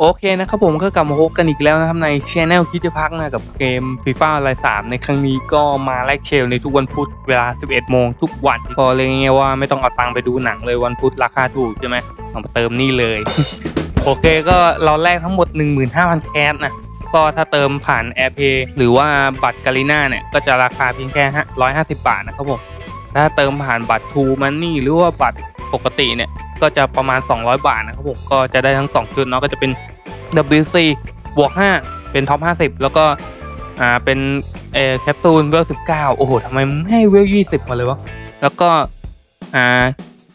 โอเคนะครับผมก็กลับมาพบกันอีกแล้วนะครับในช anel คิดจะพักนะกับเกมฟีฟ่าอะไรสามในครั้งนี้ก็มาแลกเชลในทุกวันพุธเวลา 11 โมงทุกวันก็เลยไงายว่าไม่ต้องเอาตังค์ไปดูหนังเลยวันพุธราคาถูกใช่ไหมเอามาเติมนี่เลย โอเคก็เราแลกทั้งหมด 15,000 แคสนะก็ถ้าเติมผ่าน AirPay หรือว่าบัตรกาลิน่าเนี่ยก็จะราคาเพียงแค่ 150 บาทนะครับผมถ้าเติมผ่านบัตร True Money หรือว่าบัตร ปกติเนี่ย ก็จะประมาณ 200 บาทนะครับผมก็จะได้ทั้ง 2 ชุดเนาะก็จะเป็น WC บวก 5 เป็นท็อป 50 แล้วก็อ่าเป็นเอแคปซูลเวล19โอ้โหทำไมมึงให้เวล20มาเลยวะ แล้วก็อ่า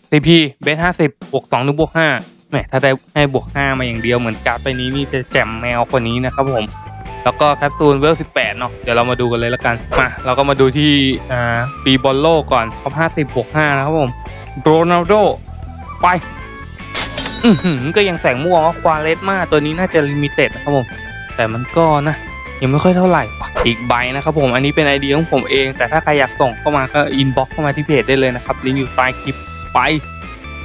CP เบส50บวก2หรือบวก5แหมถ้าได้ให้บวก5มาอย่างเดียวเหมือนการ์ดไปนี้นี่จะแจ่มแมวกว่านี้นะครับผม แล้วก็แคปซูลเวล18เนาะเดี๋ยวเรามาดูกันเลยละกันมาเราก็มาดูที่อ่าปีบอลโลกก่อนท็อป50บวก5นะครับผม โรนัลโดไปก็ยังแสงม่วงว่าควาเลสมาตัวนี้น่าจะลิมิเต็ดนะครับผม แต่มันก็นะ ยังไม่ค่อยเท่าไหร่ อีกใบนะครับผม อันนี้เป็นไอเดียของผมเอง แต่ถ้าใครอยากส่งเข้ามาก็อินบ็อกซ์เข้ามาที่เพจได้เลยนะครับลิงก์อยู่ใต้คลิปไป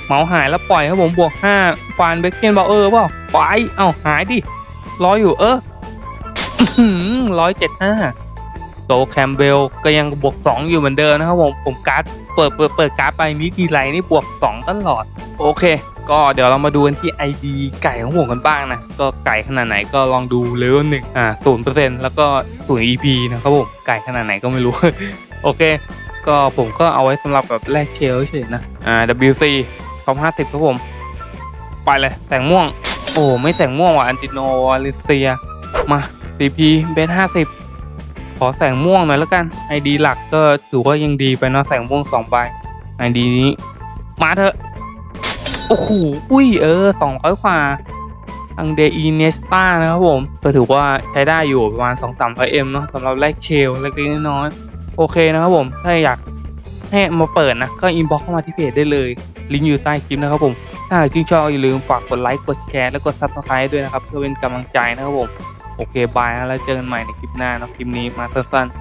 เมาหายแล้วปล่อยครับผมบวก5ฟานเบคเกนบอเออร์เปล่าไป เอ้าหายดิรออยู่เออร้อยเจ็ดห้า โตแคมเบลก็ยังบวก 2 อยู่เหมือนเดิมนะครับผมผมการ์ดเปิดเปิดเปิดการ์ดไปนี้ทีไรนี่บวก 2 ตลอด โอเค ก็เดี๋ยวเรามาดูกันที่ ID ไก่ของผมกันบ้างนะ ก็ไก่ขนาดไหนก็ลองดูเลเวลหนึ่งอ่าศูนย์เปอร์เซ็นต์แล้วก็ศูนย์ EP นะครับผมไก่ขนาดไหนก็ไม่รู้ โอเค ก็ผมก็เอาไว้สำหรับแบบแลกเชลเฉยนะอ่า WC ท็อปห้าสิบครับผม ไปเลยแสงม่วง โอ้ไม่แสงม่วงว่ะอันติโนวาลิเซียมา CP เบสห้าสิบ ขอแสงม่วงหน่อยแล้วกัน ID หลักก็ถือว่ายังดีไปเนาะแสงม่วงสองใบ ID นี้ มาเถอะ โอ้โหอุ้ยเออสองร้อยกว่าอังเดอีเนสตานะครับผม ก็ถือว่าใช้ได้อยู่ประมาณ2 3 0 0 M เอ็มเนาะสำหรับแลกเชลเล็กๆน้อยๆโอเคนะครับผม ถ้าอยากให้มาเปิดนะ ก็อินบ็อกเข้ามาที่เพจได้เลย ลิงก์อยู่ใต้คลิปนะครับผม ถ้าชื่นชอบอย่าลืมฝากกดไลค์กดแชร์และกดซับสไครต์ด้วยนะครับ เพื่อเป็นกำลังใจนะครับผม โอเคบายนะแล้วเจอกันใหม่ในคลิปหน้าเนาะคลิปนี้มาสั้นๆ